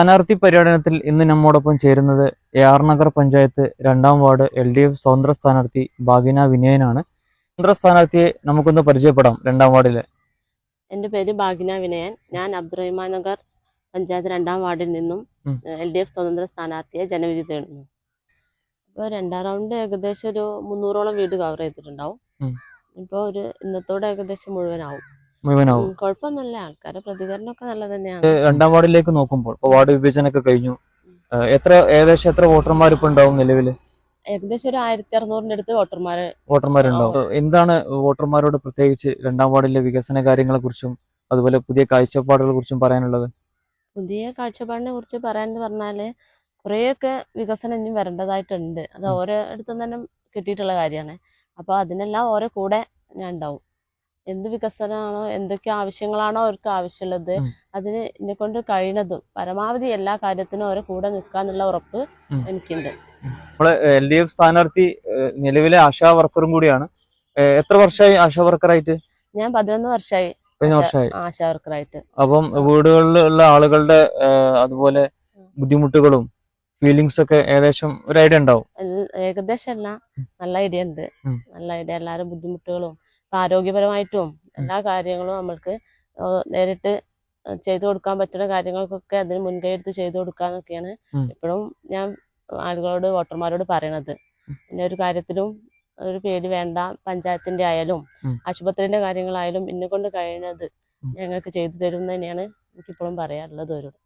സ്ഥാനാർത്ഥി പര്യടനത്തിൽ ഇന്ന് നമ്മോടൊപ്പം ചേരുന്നത് എ ആർ നഗർ പഞ്ചായത്ത് രണ്ടാം വാർഡ് എൽ ഡി എഫ് സ്വതന്ത്ര സ്ഥാനാർത്ഥി ഭാഗിന വിനയനാണ്. സ്വതന്ത്ര സ്ഥാനാർത്ഥിയെ നമുക്കൊന്ന് പരിചയപ്പെടാം രണ്ടാം വാർഡിലെ. എന്റെ പേര് ഭാഗിന വിനയൻ. ഞാൻ അബ്ദുറഹിമാൻ നഗർ പഞ്ചായത്ത് രണ്ടാം വാർഡിൽ നിന്നും. എൽ ഡി എഫ് സ്വതന്ത്ര സ്ഥാനാർത്ഥിയെ ജനവിധി തേടുന്നു. ഇപ്പോൾ രണ്ടാം റൗണ്ട് ഏകദേശം ഒരു മുന്നൂറോളം വീട് കവർ ചെയ്തിട്ടുണ്ടാവും. ഇപ്പോൾ ഒരു ഇന്നത്തോടെ ഏകദേശം മുഴുവനാവും. മുഴുവനാവും. ഉം, കുഴപ്പമൊന്നുമില്ല ആൾക്കാരുടെ പ്രതികരണമൊക്കെ നല്ല തന്നെയാണ്. രണ്ടാം വാർഡിലേക്ക് നോക്കുമ്പോൾ വാർഡ് വാർഡ് വിഭജനമൊക്കെ കഴിഞ്ഞു. എത്ര ഏകദേശം എത്ര വോട്ടർമാർ ഇപ്പൊ ഉണ്ടാവും നിലവിൽ? ഏകദേശം ഒരു ആയിരത്തി അറുന്നൂറിന്റെ അടുത്ത് വോട്ടർമാർ വോട്ടർമാരുണ്ടാവും. എന്താണ് വോട്ടർമാരോട് പ്രത്യേകിച്ച് രണ്ടാം വാർഡിലെ വികസന കാര്യങ്ങളെ കുറിച്ചും അതുപോലെ പുതിയ കാഴ്ചപ്പാടുകളെ കുറിച്ചും പറയാനുള്ളത്? പുതിയ കാഴ്ചപ്പാടിനെ കുറിച്ച് പറയാന്ന് പറഞ്ഞാൽ കുറേയൊക്കെ വികസനം ഇനിയും വരേണ്ടതായിട്ടുണ്ട്. അത് ഉം. ഓരോ അടുത്തും തന്നെ കിട്ടിയിട്ടുള്ള കാര്യമാണ്. അപ്പൊ അതിനെല്ലാം ഓരോ കൂടെ ഞാൻ ഉണ്ടാവും. എന്ത് വികസനമാണോ എന്തൊക്കെ ആവശ്യങ്ങളാണോ അവർക്ക് ആവശ്യമുള്ളത്. അതിന് എന്നെ കൊണ്ട് കഴിയുന്നതും പരമാവധി എല്ലാ കാര്യത്തിനും അവരെ കൂടെ നിൽക്കാന്നുള്ള ഉറപ്പ് എനിക്കുണ്ട്. നമ്മളെ എൽ ഡി എഫ് സ്ഥാനാർത്ഥി നിലവിലെ ആശാ വർക്കറും കൂടിയാണ്. എത്ര വർഷമായി ആശാ വർക്കറായിട്ട്? ഞാൻ പതിനൊന്ന് വർഷമായി ആശാ- വർക്കറായിട്ട്. അപ്പം വീടുകളിലുള്ള ആളുകളുടെ അതുപോലെ ബുദ്ധിമുട്ടുകളും ഫീലിങ്സ് ഒക്കെ ഏകദേശം ഒരു ഐഡിയ ഉണ്ടാവും. ഏകദേശം അല്ല നല്ല ഐഡിയ ഉണ്ട്. നല്ല ഐഡിയ എല്ലാവരും ബുദ്ധിമുട്ടുകളും ആരോഗ്യപരമായിട്ടും എല്ലാ കാര്യങ്ങളും നമ്മൾക്ക് നേരിട്ട് ചെയ്തു കൊടുക്കാൻ പറ്റുന്ന കാര്യങ്ങൾക്കൊക്കെ അതിന് മുൻകൈ എടുത്ത് ചെയ്തു കൊടുക്കാന്നൊക്കെയാണ്. ഇപ്പോഴും ഞാൻ ആളുകളോട് വോട്ടർമാരോട് പറയണത്. പിന്നെ ഒരു കാര്യത്തിലും ഒരു പേടി വേണ്ട. പഞ്ചായത്തിന്റെ ആയാലും. ആശുപത്രിന്റെ കാര്യങ്ങളായാലും എന്നെ കൊണ്ട് കഴിയുന്നത് ഞങ്ങൾക്ക് ചെയ്തു തരും എന്ന് തന്നെയാണ് എനിക്കിപ്പോഴും പറയാനുള്ളത് അവരോട്